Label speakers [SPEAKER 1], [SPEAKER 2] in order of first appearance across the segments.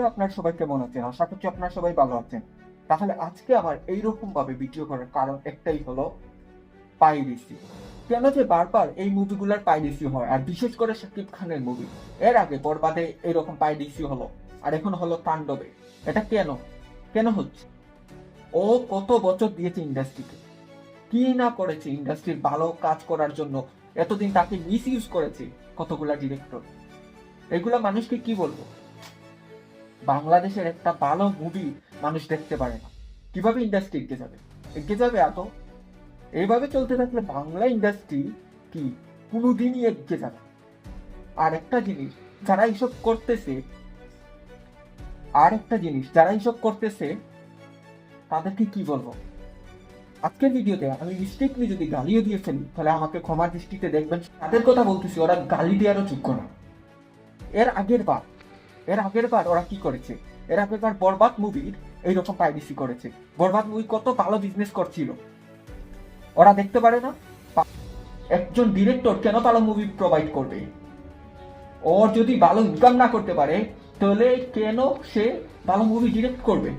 [SPEAKER 1] বন্ধুরা আপনার সবাই কেমন আছেন? আশা করছি আপনারা সবাই ভালো আছেন। তাহলে আজকে আমার এইরকম ভাবে ভিডিও করার কারণ একটাই হলো পাইরেসি কেন যে বারবার এই মুভিগুলোর পাইরেসি হয়? আর বিশেষ করে শাকিব খানের মুভি এর আগে বরবাদে এরকম পাইরেসি হলো, আর এখন হলো তাণ্ডবে। এটা কেন? কেন হচ্ছে? ও কত বছর দিয়েছে ইন্ডাস্ট্রিকে কি না করেছে ইন্ডাস্ট্রির ভালো কাজ করার জন্য? এতদিন তাকে মিস ইউজ করেছে কতগুলা ডিরেক্টর এগুলা মানুষকে কি বলব? বাংলাদেশের একটা ভালো মুভি মানুষ দেখতে পারে না। কীভাবে ইন্ডাস্ট্রি এগিয়ে যাবে? এগিয়ে যাবে এত? এইভাবে চলতে থাকলে বাংলা ইন্ডাস্ট্রি কি কোনোদিনই এগিয়ে যাবে আর একটা জিনিস, যারা এইসব করতেছে, আর একটা জিনিস, যারা এইসব করতেছে, তাদেরকে কি বলব? আজকের ভিডিওতে আমি মিস্টেকলি যদি গালিও দিয়ে ফেলি, তাহলে আমাকে ক্ষমার দৃষ্টিতে দেখবেন। তাদের কথা বলতেছি, ওরা গালি দেওয়ারও যোগ্য না। এর আগের বার এর আগের বার ওরা কি করেছে? এর আগের বার বরবাদ মুভির এইরকম পাইরিসি করেছে। বরবাদ মুভি কত ভালো বিজনেস করছিল। ওরা দেখতে পারে না? একজন ডিরেক্টর কেন ভালো মুভি প্রোভাইড করবে? ওর যদি ভালো ইনকাম না করতে পারে, তাহলে কেন সে ভালো মুভি ডিরেক্ট করবে?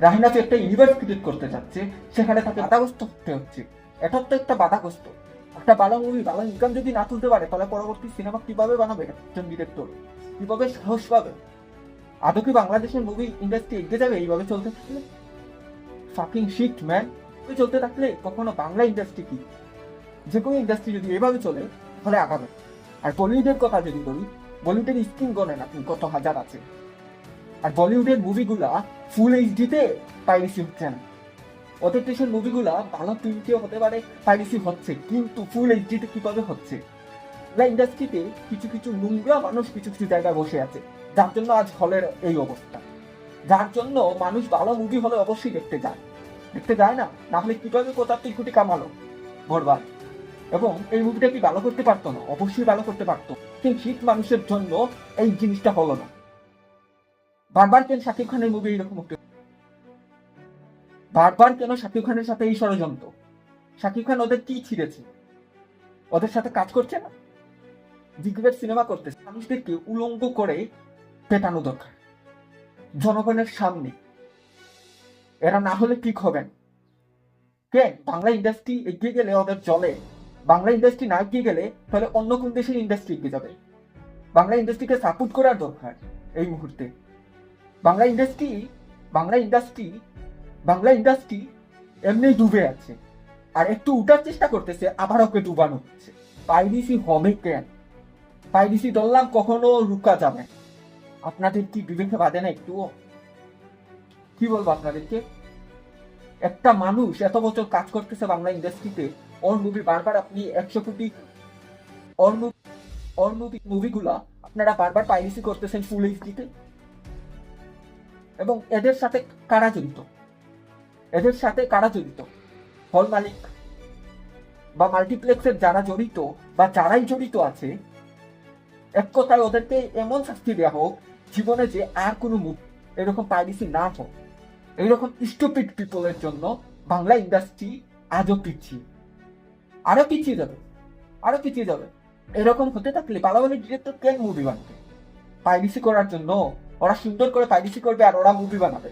[SPEAKER 1] রাহিনা তো একটা ইউনিভার্স ক্রিয়েট করতে চাচ্ছে সেখানে তাকে বাধাগ্রস্ত হতে হচ্ছে। এটা তো একটা বাধাগ্রস্ত। একটা ভালো মুভি ভালো ইনকাম যদি না তুলতে পারে, তাহলে পরবর্তী সিনেমা কীভাবে বানাবে একজন ডিরেক্টর কীভাবে সাহস পাবে? আদৌ কি বাংলাদেশের মুভি ইন্ডাস্ট্রি এগিয়ে যাবে? এইভাবে চলতে থাকলে? ফাকিং শিট ম্যান চলতে থাকলে কখনো বাংলা ইন্ডাস্ট্রি কি? যে কোনো ইন্ডাস্ট্রি যদি এভাবে চলে, তাহলে আগাবে। আর বলিউডের কথা যদি বলি, বলিউডের স্ক্রিন গণেন আপনি কত হাজার আছে। আর বলিউডের মুভিগুলা ফুল এইচডিতে পাইরেসি হচ্ছে না। দেশের মুভিগুলা ভালো প্রিন্টেও হতে পারে পাইরেসি হচ্ছে, কিন্তু ফুল এইচডিতে কীভাবে হচ্ছে? বাংলা ইন্ডাস্ট্রিতে কিছু কিছু নোংরা মানুষ কিছু কিছু জায়গায় বসে আছে, যার জন্য আজ হলের এই অবস্থা। যার জন্য মানুষ ভালো মুভি হলে অবশ্যই দেখতে যায়। দেখতে যায় না না হলে কীভাবে পঁচাত্তর কোটি কামালো? বরবাদ। এবং এই মুভিটা কি ভালো করতে পারতো না? অবশ্যই ভালো করতে পারতো। কিন্তু শীত মানুষের জন্য এই জিনিসটা হলো না। বারবার কেন শাকিব খানের মুভি এইরকম হতে বারবার কেন শাকিব খানের সাথে এই ষড়যন্ত্র? শাকিব খান ওদের কি ছিঁড়েছে? ওদের সাথে কাজ করছে না? জিগরের সিনেমা করতেছে। মানুষদেরকে উলঙ্গ করে পেটানো দরকার। জনগণের সামনে। এরা না হলে ঠিক হবেন কে? বাংলা ইন্ডাস্ট্রি এগিয়ে গেলে ওদের চলে। বাংলা ইন্ডাস্ট্রি না এগিয়ে গেলে তাহলে অন্য কোন দেশের ইন্ডাস্ট্রি এগিয়ে যাবে? বাংলা ইন্ডাস্ট্রিকে সাপোর্ট করার দরকার এই মুহূর্তে। Bangla industry Bangla industry Bangla industry এমনি ডুবে আছে। আর একটু উঠার চেষ্টা করতেছে, আবার ওকে ডুবানো হচ্ছে। পাইরিসি হবে কেন? পাইরিসি ধরলাম, কখনো রুকা যাবে আপনাদের কি বিবেকে বাদে না একটুও? কি বলব আপনাদেরকে? একটা মানুষ এত বছর কাজ করতেছে বাংলা ইন্ডাস্ট্রিতে ওর মুভি বারবার আপনি একশো কোটি ওর মুভি মুভিগুলা আপনারা বারবার পাইরিসি করতেছেন ফুল এইচডিতে এবং এদের সাথে কারা জড়িত? এদের সাথে কারা জড়িত? হল মালিক বা মাল্টিপ্লেক্সের যারা জড়িত বা যারাই জড়িত আছে, এক কথায় ওদেরকে এমন শাস্তি দেওয়া হোক জীবনে যে আর কোনো মুভ এরকম পাইরিসি না হোক। এইরকম স্টুপিড পিপলের জন্য বাংলা ইন্ডাস্ট্রি আজও পিছিয়ে। আরও পিছিয়ে যাবে, আরও পিছিয়ে যাবে। এরকম হতে থাকলে ভালো ভালো ডিরেক্টর কেন মুভি বানাবে? পাইরিসি করার জন্য ওরা সুন্দর করে পাইরিসি করবে আর ওরা মুভি বানাবে।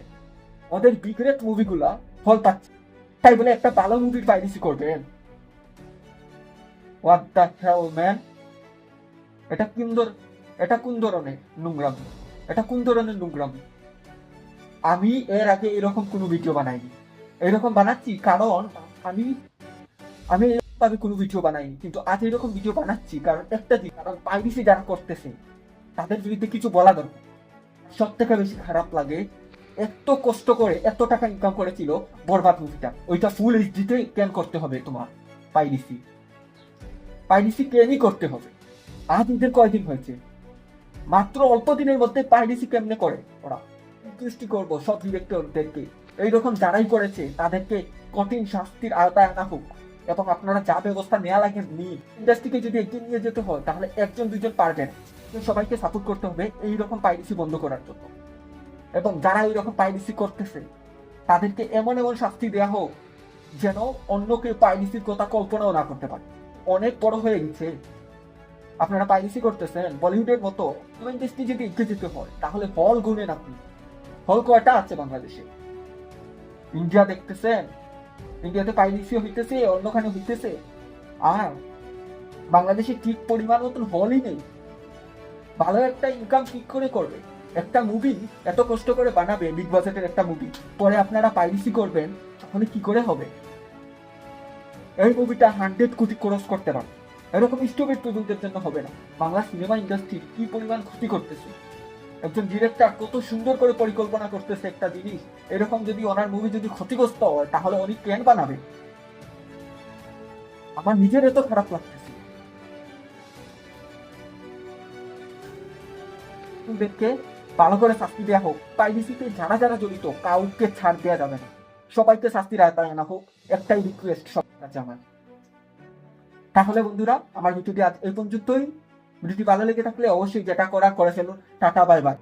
[SPEAKER 1] ওদের বিগ্রেট মুভিগুলা ফল পাচ্ছে তাই বলে একটা ভালো মুভির পাইরিসি করবেন হোয়াট দ্য হেল ম্যান এটা এটা কোন ধরনের নোংরামি? এটা কোন ধরনের নোংরামি? আমি এর আগে এরকম কোনো ভিডিও বানাইনি। এরকম বানাচ্ছি কারণ আমি আমি এরকম ভাবে কোনো ভিডিও বানাইনি। কিন্তু আজ এরকম ভিডিও বানাচ্ছি কারণ একটা দিক কারণ পাইরিসি যারা করতেছে, তাদের বিরুদ্ধে কিছু বলা দরকার। সব থেকে বেশি খারাপ লাগে এত কষ্ট করে, এত টাকা ইনকাম করেছিল বরবাদ মুভিটা ওইটা ফুল এইচডিতে কেন করতে হবে তোমার পাইরিসি পাইরিসি কেনই করতে হবে। আজ ঈদের কয়দিন হয়েছে? মাত্র অল্প দিনের মধ্যে পাইরিসি কেমনে করে ওরা? দৃষ্টি করব সব ডিরেক্টরদেরকে এইরকম যারাই করেছে, তাদেরকে কঠিন শাস্তির আওতায় আনা হোক। এবং আপনারা যা ব্যবস্থা নেওয়া লাগে নিন ইন্ডাস্ট্রিকে যদি এগিয়ে নিয়ে যেতে হয়, তাহলে একজন দুজন পারবেন সবাইকে সাপোর্ট করতে হবে এইরকম পাইরিসি বন্ধ করার জন্য। এবং যারা এইরকম পাইরিসি করতেছে, তাদেরকে এমন এমন শাস্তি দেওয়া হোক যেন অন্য কেউ পাইরিসির কথা কল্পনাও না করতে পারে। অনেক বড় হয়ে গেছে। আপনারা পাইরেসি করতেছেন, বলিউডের মতো ইন্ডাস্ট্রি যদি যেতে হয়, তাহলে হল গুনেন আপনি। হল কয়টা আছে বাংলাদেশে? ইন্ডিয়া দেখতেছেন? ইন্ডিয়াতে পাইরেসি হইতেছে, অন্যখানে হইতেছে। আর বাংলাদেশে ঠিক পরিমাণ মতন হলই নেই। ভালো একটা ইনকাম ঠিক করে করবে। একটা মুভি এত কষ্ট করে বানাবে বিগ বাজেটের একটা মুভি পরে আপনারা পাইরেসি করবেন, তাহলে কি করে হবে? এই মুভিটা হান্ড্রেড কোটি ক্রস করতে পারে। এরকম স্টুপিড প্রজেক্টের জন্য হবে না। বাংলা সিনেমা ইন্ডাস্ট্রি কি পরিমাণ ক্ষতি করতেছে? একজন ডিরেক্টর কত সুন্দর করে পরিকল্পনা করতেছে একটা জিনিস, এরকম যদি ওনার মুভি যদি ক্ষতিগ্রস্ত হয়, তাহলে উনি কেন বানাবে? আমার নিজের এত খারাপ লাগতেছে। ওদেরকে ভালো করে শাস্তি দেওয়া হোক প্রাইভেসিতে যারা যারা জড়িত, কাউকে ছাড় দেওয়া যাবে না। সবাইকে শাস্তির আয়তায় আনা হোক, একটাই রিকোয়েস্ট সব কাছে আমার। তাহলে বন্ধুরা, আমার ভিডিওটি আজ এই পর্যন্তই। ভিডিওটি ভালো লেগে থাকলে অবশ্যই যেটা করা, করে ফেলুন। Tata bye bye